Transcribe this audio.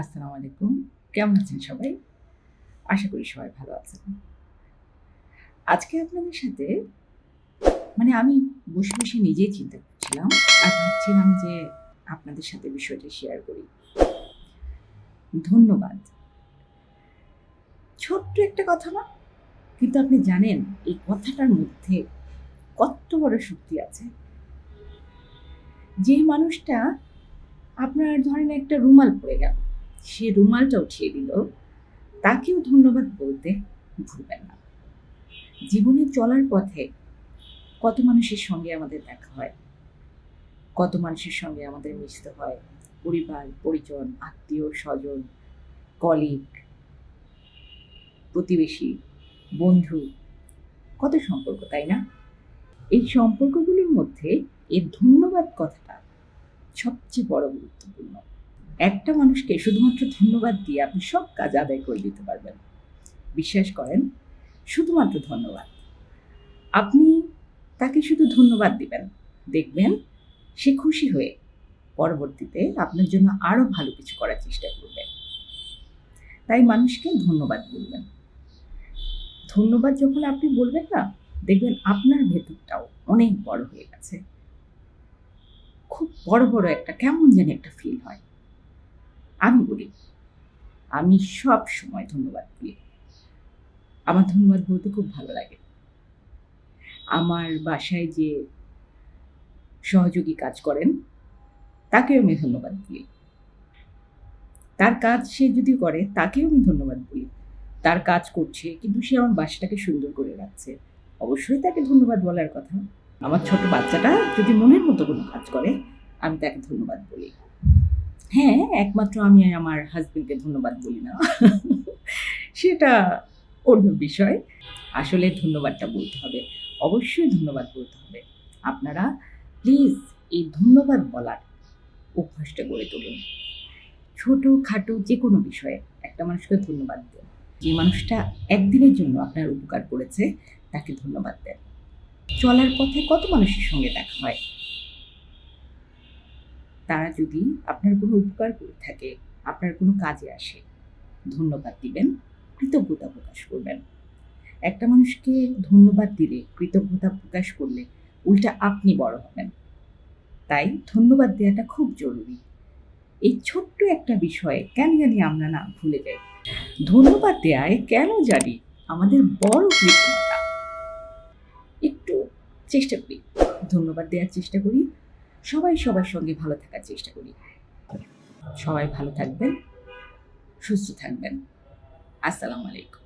আসসালামু আলাইকুম। কেমন আছেন সবাই? আশা করি সবাই ভালো আছেন। আজকে আপনাদের সাথে মানে আমি বসে বসে নিজেই চিন্তা করছিলাম আর ভাবছিলাম যে আপনাদের সাথে বিষয়টি শেয়ার করি। ধন্যবাদ। ছোট্ট একটা কথা না, কিন্তু আপনি জানেন এই কথাটার মধ্যে কত বড় শক্তি আছে। যে মানুষটা আপনার ধরেন একটা রুমাল পড়ে গেল সে রুমালটা উঠিয়ে দিল। তাকেও ধন্যবাদ বলতে ভুলবেন না। জীবনে চলার পথে কত মানুষের সঙ্গে আমাদের দেখা হয়, কত মানুষের সঙ্গে আমাদের মিশতে হয়, পরিবার, পরিজন, আত্মীয়, স্বজন কলিগ প্রতিবেশী, বন্ধু, কত সম্পর্ক, তাই না? এই সম্পর্কগুলোর মধ্যে এই ধন্যবাদ কথাটা সবচেয়ে বড় গুরুত্বপূর্ণ। একটা মানুষকে শুধুমাত্র ধন্যবাদ দিয়ে আপনি সব কাজ আদায় করে দিতে পারবেন। বিশ্বাস করেন, শুধুমাত্র ধন্যবাদ। আপনি তাকে শুধু ধন্যবাদ দিবেন। দেখবেন সে খুশি হয়ে পরবর্তীতে আপনার জন্য আরও ভালো কিছু করার চেষ্টা করবে। তাই মানুষকে ধন্যবাদ বলবেন। ধন্যবাদ যখন আপনি বলবেন না, দেখবেন আপনার ভেতরটাও অনেক বড় হয়ে গেছে। খুব বড় বড় একটা, কেমন যেন একটা ফিল হয়। আমি বলি, আমি সব সময় ধন্যবাদ বলি আমার ধন্যবাদ বলতে খুব ভালো লাগে। আমার বাসায় যে সহযোগী কাজ করেন, তাকেও আমি ধন্যবাদ বলি তার কাজ সে যদি করে, তাকেও আমি ধন্যবাদ বলি তার কাজ করছে, কিন্তু সে আমার বাসাটাকে সুন্দর করে রাখছে। অবশ্যই তাকে ধন্যবাদ বলার কথা। আমার ছোট বাচ্চাটা যদি মনের মতো কোনো কাজ করে, আমি তাকে ধন্যবাদ বলি। হ্যাঁ একমাত্র আমি আমার হাজবেন্ডকে ধন্যবাদ বলি না। সেটা অন্য বিষয়। আসলে ধন্যবাদটা বলতে হবে। অবশ্যই ধন্যবাদ বলতে হবে। আপনারা প্লিজ এই ধন্যবাদ বলার অভ্যাসটা গড়ে তুলুন। ছোটো খাটো যে কোনো বিষয়ে একটা মানুষকে ধন্যবাদ দেন। যে মানুষটা একদিনের জন্য আপনার উপকার করেছে, তাকে ধন্যবাদ দেন। চলার পথে কত মানুষের সঙ্গে দেখা হয়? তারা যদি আপনার কোনো উপকার করে থাকে, আপনার কোনো কাজে আসে, ধন্যবাদ দিবেন, কৃতজ্ঞতা প্রকাশ করবেন। একটা মানুষকে ধন্যবাদ দিলে, কৃতজ্ঞতা প্রকাশ করলে উল্টা আপনি বড় হবেন। তাই ধন্যবাদ দেওয়াটা খুব জরুরি। এই ছোট্ট একটা বিষয়ে কেন জানি আমরা না ভুলে যাই। ধন্যবাদ দেওয়ায় কেন জানি আমাদের বড় কৃতজ্ঞতা। একটু চেষ্টা করি। ধন্যবাদ দেওয়ার চেষ্টা করি। সবাই সবার সঙ্গে ভালো থাকার চেষ্টা করি। সবাই ভালো থাকবেন সুস্থ থাকবেন। আসসালামু আলাইকুম।